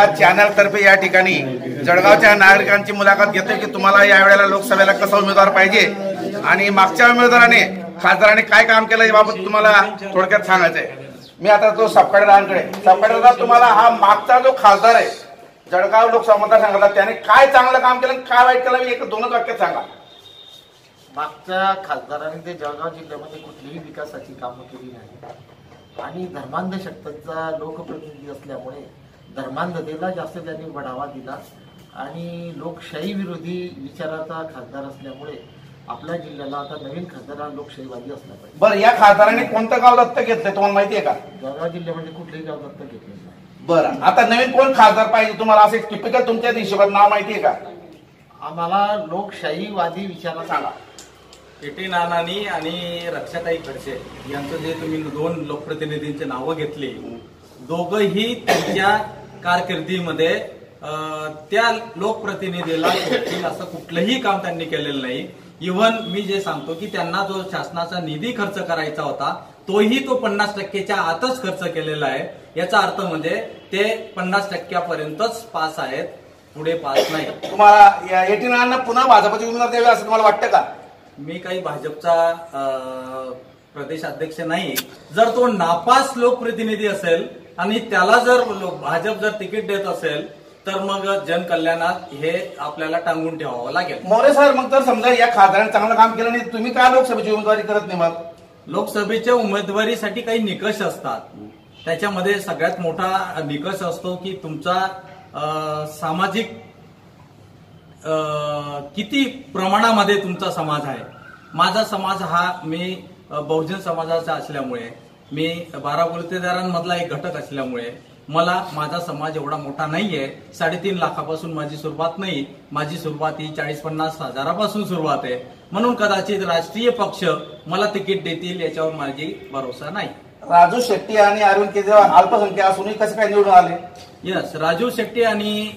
या चॅनल तर्फे या ठिकाणी जळगावच्या नागरिकांची मुलाखत घेतोय की तुम्हाला या वेळेला लोकसभेला कसा उमेदवार पाहिजे? आणि मागच्या उमेदवाराने खासदाराने काय काम केलं याबाबत तुम्हाला थोडक्यात सांगायचंय. मी आता तो सपकाळे रानकडे दादा तुम्हाला हा मागचा जो खासदार आहे जळगाव लोकसभा मतदारसंघाचा त्याने काय चांगलं काम केलं काय वाईट केलं एक दोनच वाक्यात सांगा. मागच्या खासदाराने ते जळगाव जिल्ह्यामध्ये कुठलीही विकासाची कामं केली नाही. आणि धर्मांध शक्तीचा लोकप्रतिनिधी असल्यामुळे धर्मांधतेला जास्त त्यांनी बढावा दिला. आणि लोकशाही विरोधी विचाराचा खासदार असल्यामुळे आपल्या जिल्ह्याला आता नवीन खासदार हा लोकशाहीवादी असला पाहिजे. बरं या खासदाराने कोणतं गाव दत्तक घेतलंय तुम्हाला माहिती आहे का? जळगाव जिल्ह्यामध्ये कुठलेही गाव दत्तक घेतलेलं नाही. बरं आता नवीन कोण खासदार पाहिजे तुम्हाला? असं टिपिकल तुमच्या हिशोबात नाव माहिती आहे का? आम्हाला लोकशाहीवादी विचाराचा सांगा. एटी नानानी आणि रक्षाताई खडसे यांचं जे तुम्ही दोन लोकप्रतिनिधींची नावं घेतली दोघंही त्यांच्या कारकिर्दीमध्ये त्या लोकप्रतिनिधीला असं कुठलंही काम त्यांनी केलेलं नाही. इव्हन मी जे सांगतो की त्यांना जो शासनाचा निधी खर्च करायचा होता तोही तो पन्नास टक्केच्या आतच खर्च केलेला आहे. याचा अर्थ म्हणजे ते पन्नास टक्क्यापर्यंतच पास आहेत पुढे पास नाही. तुम्हाला या एटीनांना पुन्हा भाजपचे उमेदवार द्यावे असं तुम्हाला वाटतं का? मी काही भाजपचा प्रदेश अध्यक्ष नाही. जर तो नापास लोकप्रतिनिधी असेल आणि त्याला जर भाजप जर तिकीट देत असेल तर मग जनकल्याणात हे आपल्याला टांगून ठेवावं लागेल. मोरे सर मग तर समजा या खासदाराने चांगलं काम केलं नाही तुम्ही का लोकसभेची उमेदवारी करत नाही मग? लोकसभेच्या उमेदवारीसाठी काही निकष असतात. त्याच्यामध्ये सगळ्यात मोठा निकष असतो की तुमचा सामाजिक किती प्रमाणामध्ये तुमचा समाज आहे. माझा समाज हा मी बहुजन समाजाचा असल्यामुळे मी बारा गुलतेदारांमधला एक घटक असल्यामुळे मला माझा समाज एवढा मोठा नाहीये. साडेतीन लाखापासून माझी सुरुवात नाही. माझी सुरुवात ही चाळीस पन्नास हजारापासून सुरुवात आहे. म्हणून कदाचित राष्ट्रीय पक्ष मला तिकीट देतील याच्यावर माझी भरोसा नाही. राजू शेट्टी आणि अरविंद केजरीवाल अल्पसंख्या असूनही कसे काय निवडून आले? यस राजू शेट्टी आणि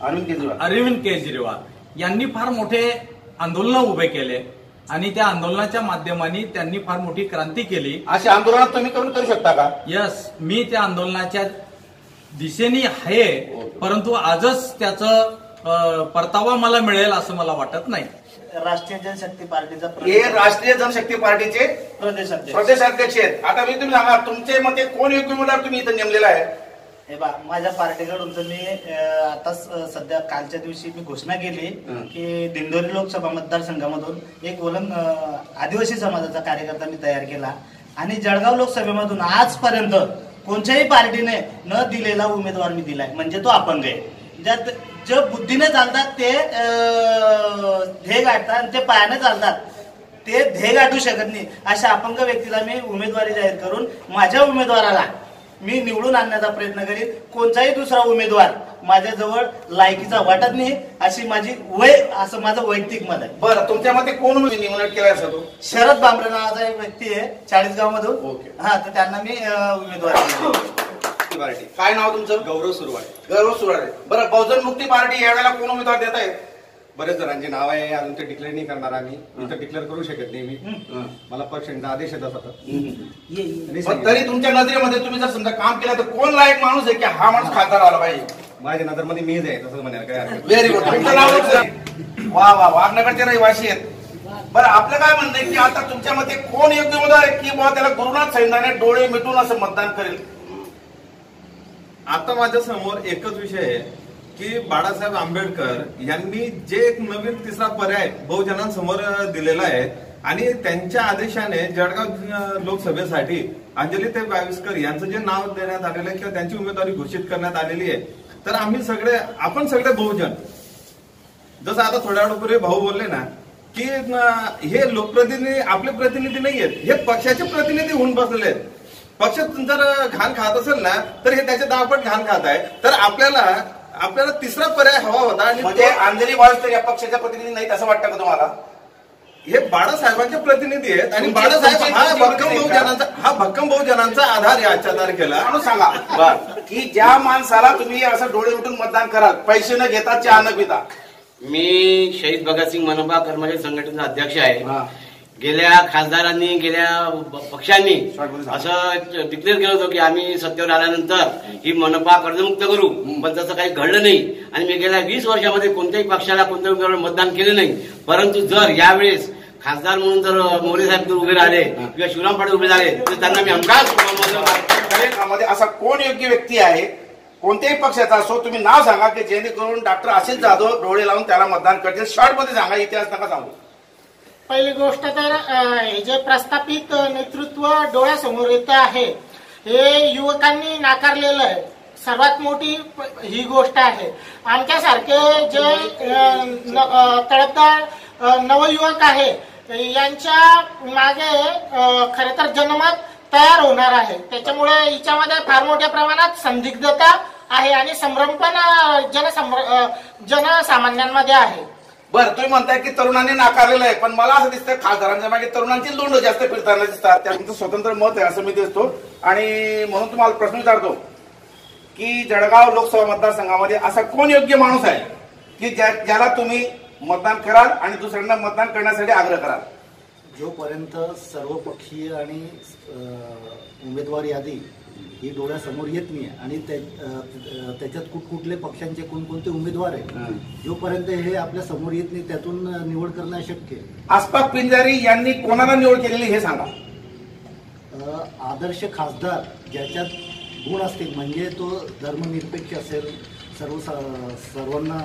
अरविंद केजरीवाल. अरविंद केजरीवाल यांनी फार मोठे आंदोलन उभे केले. आणि त्या आंदोलनाच्या माध्यमाने त्यांनी फार मोठी क्रांती केली. अशी आंदोलनात तुम्ही करून करू शकता का? यस मी त्या आंदोलनाच्या दिशेने आहे परंतु आजच त्याचं परतावा मला मिळेल असं मला वाटत नाही. राष्ट्रीय जनशक्ती पार्टीचा हे राष्ट्रीय जनशक्ती पार्टीचे प्रदेश अध्यक्ष प्रदेशाध्यक्ष आहेत. आता मी तुम्ही सांगा तुमचे मते कोण योग्य तुम्ही इथं नेमलेला आहे? हे बा माझ्या पार्टीकडून तर मी अं, आता स- सध्या कालच्या दिवशी मी घोषणा केली हं. की दिंडोरी लोकसभा मतदारसंघामधून एक वलन अं, आदिवासी समाजाचा कार्यकर्ता मी तयार केला. आणि जळगाव लोकसभेमधून आजपर्यंत कोणत्याही पार्टीने न दिलेला उमेदवार मी दिलाय म्हणजे तो अपंग आहे. ज्यात जे बुद्धीने चालतात ते अं, ध्येय गाठतात आणि ते पायाने चालतात ते ध्येय गाठू शकत नाही. अशा अपंग व्यक्तीला मी उमेदवारी जाहीर करून माझ्या उमेदवाराला मी निवडून आणण्याचा प्रयत्न करीन कोणताही दुसरा उमेदवार माझ्याजवळ लायकीचा वाटत नाही अशी माझी वय असं माझं वैयक्तिक मत आहे. बरं तुमच्या मते कोण निवडणूक केला असं तो? शरद बांबरे नावाचा एक व्यक्ती आहे चाळीसगाव मधून ओके. हा तर त्यांना मी अं, उमेदवारी. पार्टी काय नाव तुमचं? गौरव सुरवाडे. गौरव सुराडे बरं बहुजन मुक्ती पार्टी यावेळेला कोण उमेदवार देत आहेत बरेच जणांची नाव आहे अजून ते डिक्लेअर नाही करणार आम्ही. इथं डिक्लेअर करू शकत नाही मी. मला पक्षांचा आदेश येतात आता. पण तरी तुमच्या नजरेमध्ये तुम्ही जर समजा काम केलं तर कोण लायक माणूस आहे की हा माणूस खासदार आला पाहिजे? माझ्या नजरमध्ये मीच आहे तसं म्हणाल काय हरकत. व्हेरी गुड तुमचं नाव लक्षात. वा वा वाघनगरचे रहिवासी आहेत. बरं आपलं काय म्हणणं आहे की आता तुमच्या मते कोण योग्य उमेदवार आहे? की बुवा त्याला गुरुनाथ सैन्याने डोळे मिटून असं मतदान करेल? आता माझ्यासमोर एकच विषय आहे. की बाळासाहेब आंबेडकर यांनी जे एक नवीन तिसरा पर्याय बहुजनांसमोर दिलेला आहे आणि त्यांच्या आदेशाने जळगाव लोकसभेसाठी अंजली ते गाविस्कर यांचं जे नाव देण्यात आलेलं आहे किंवा त्यांची उमेदवारी घोषित करण्यात आलेली आहे तर आम्ही सगळे आपण सगळे बहुजन. जसं आता थोड्या वेळापूर्वी भाऊ बोलले ना की हे लोकप्रतिनिधी आपले प्रतिनिधी नाही आहेत हे पक्षाचे प्रतिनिधी होऊन बसलेले आहेत. पक्ष जर घाण खात असेल ना तर हे त्याच्या दापट घाण खात आहे. तर आपल्याला आपल्याला तिसरा पर्याय हवा होता आणि म्हणजे तो- अंजली वाळस तर या पक्षाच्या प्रतिनिधी नाहीत असं वाटतं का तुम्हाला? हे बाळासाहेबांचे प्रतिनिधी आहेत आणि तुमचे- बाळासाहेब तुमचे हा भक्कम? बहुजनांचा हा भक्कम बहुजनांचा आधार आहे आजच्या तारखेला माणूस सांगा. की ज्या माणसाला तुम्ही असं डोळे मिटून मतदान कराल पैसे न घेता चहा न पिता? मी शहीद भगतसिंग मनोबा कर्मचारी संघटनेचा अध्यक्ष आहे. गेल्या खासदारांनी गेल्या पक्षांनी असं डिक्लेअर केलं होतं की आम्ही सत्तेवर आल्यानंतर ही मनपा कर्जमुक्त करू. पण तसं काही घडलं नाही. आणि मी गेल्या वीस वर्षामध्ये कोणत्याही पक्षाला कोणत्याही उमेदवाराला मतदान केलं नाही. परंतु जर यावेळेस खासदार म्हणून जर मोरे साहेब जर उभे राहिले किंवा शिवराम पाटील उभे झाले तर त्यांना मी हमखास असा कोण योग्य व्यक्ती आहे कोणत्याही पक्षाचा असो तुम्ही नाव सांगा की जेणेकरून डॉक्टर आशिष जाधव डोळे लावून त्याला मतदान करतील. शॉर्टमध्ये सांगा इतिहास नका सांगू. पहिली गोष्ट तर हे जे प्रस्थापित नेतृत्व डोळ्यासमोर येत आहे हे युवकांनी नाकारलेलं आहे. सर्वात मोठी प- ही गोष्ट आहे. आमच्यासारखे जे न- तळपदार नवयुवक आहे यांच्या मागे खरे तर जनमत तयार होणार आहे. त्याच्यामुळे हिच्यामध्ये फार मोठ्या प्रमाणात संदिग्धता आहे आणि संभ्रम पण जनसंभ्र जनसामान्यांमध्ये आहे. बरं तुम्ही म्हणताय की तरुणांनी नाकारलेलं आहे पण मला असं दिसतं खासदारांच्या मागे तरुणांची लोंड जास्त फिरताना दिसतात. त्या तुमचं स्वतंत्र मत आहे असं मी दिसतो. आणि म्हणून तुम्हाला प्रश्न विचारतो की जळगाव लोकसभा मतदारसंघामध्ये असा कोण योग्य माणूस आहे की ज्या ज्याला तुम्ही मतदान कराल आणि दुसऱ्यांना मतदान करण्यासाठी आग्रह कराल? जोपर्यंत सर्वपक्षीय आणि उमेदवार यादी ही डोळ्यासमोर येत नाही आणि त्याच्यात कुठकुठले पक्षांचे कोणकोणते उमेदवार आहेत. जोपर्यंत हे आपल्यासमोर येत नाही त्यातून निवड करणं अशक्य. आसपास पिंजारी यांनी कोणाला निवड केलेली हे सांगा. आदर्श खासदार ज्याच्यात गुण असतील म्हणजे तो धर्मनिरपेक्ष असेल सर्व सर्वांना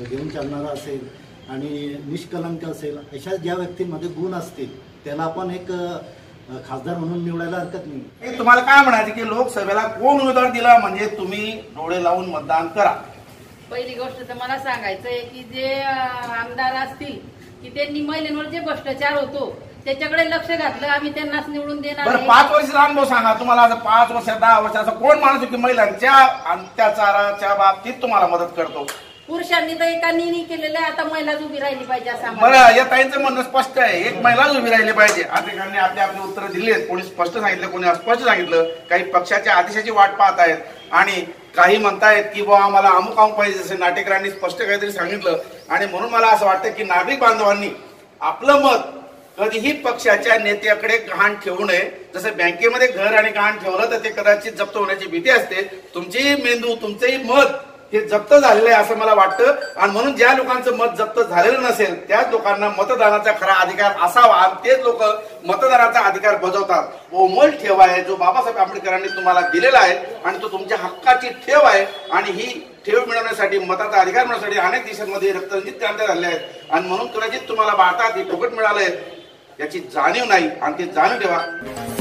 घेऊन चालणारा असेल आणि निष्कलंक असेल अशा ज्या व्यक्तींमध्ये गुण असतील त्याला आपण एक खासदार म्हणून निवडायला हरकत नाही तुम्हाला काय म्हणायचं की लोकसभेला कोण उमेदवार दिला म्हणजे तुम्ही डोळे लावून मतदान करा. पहिली गोष्ट तर मला सांगायचं आहे की जे आमदार असतील की त्यांनी महिलांवर जे भ्रष्टाचार होतो त्याच्याकडे लक्ष घातलं आम्ही त्यांनाच निवडून देणार. पाच वर्ष अनुभव सांगा तुम्हाला असं पाच वर्ष दहा वर्ष असं कोण माणूस आहे की महिलांच्या अत्याचाराच्या बाबतीत तुम्हाला मदत करतो? पुरुषांनी तर एकानी नाही केलेलं आहे आता महिला उभी राहिली पाहिजे असं आम्हाला. बरं या ताईंचं म्हणणं स्पष्ट आहे. एक महिला उभी राहिली पाहिजे. अनेकांनी आपले आपली उत्तरं दिली आहेत. कोणी स्पष्ट सांगितलं कोणी अस्पष्ट सांगितलं. काही पक्षाच्या आदेशाची वाट पाहत आहेत. आणि काही म्हणतायत की बाबा आम्हाला अमुक अमुक पाहिजे. जसे नाटेकरांनी स्पष्ट काहीतरी सांगितलं. आणि म्हणून मला असं वाटतं की नागरिक बांधवांनी आपलं मत कधीही पक्षाच्या नेत्याकडे गहाण ठेवू नये. जसं बँकेमध्ये घर आणि गहाण ठेवलं तर ते कदाचित जप्त होण्याची भीती असते. तुमचेही मेंदू तुमचंही मत हे जप्त झालेलं आहे असं मला वाटतं. आणि म्हणून ज्या लोकांचं मत जप्त झालेलं नसेल त्याच लोकांना मतदानाचा खरा अधिकार असावा आणि तेच लोक मतदानाचा अधिकार बजावतात. ओमल ठेव आहे जो बाबासाहेब आंबेडकरांनी तुम्हाला दिलेला आहे आणि तो तुमच्या हक्काची ठेव आहे. आणि ही ठेव मिळवण्यासाठी मताचा अधिकार मिळवण्यासाठी अनेक देशांमध्ये रक्तरंजित क्रांत्या झाल्या आहेत. आणि म्हणून कदाचित तुम्हाला भारतात हे फुकट मिळालंय याची जाणीव नाही. आणि ती जाणीव ठेवा.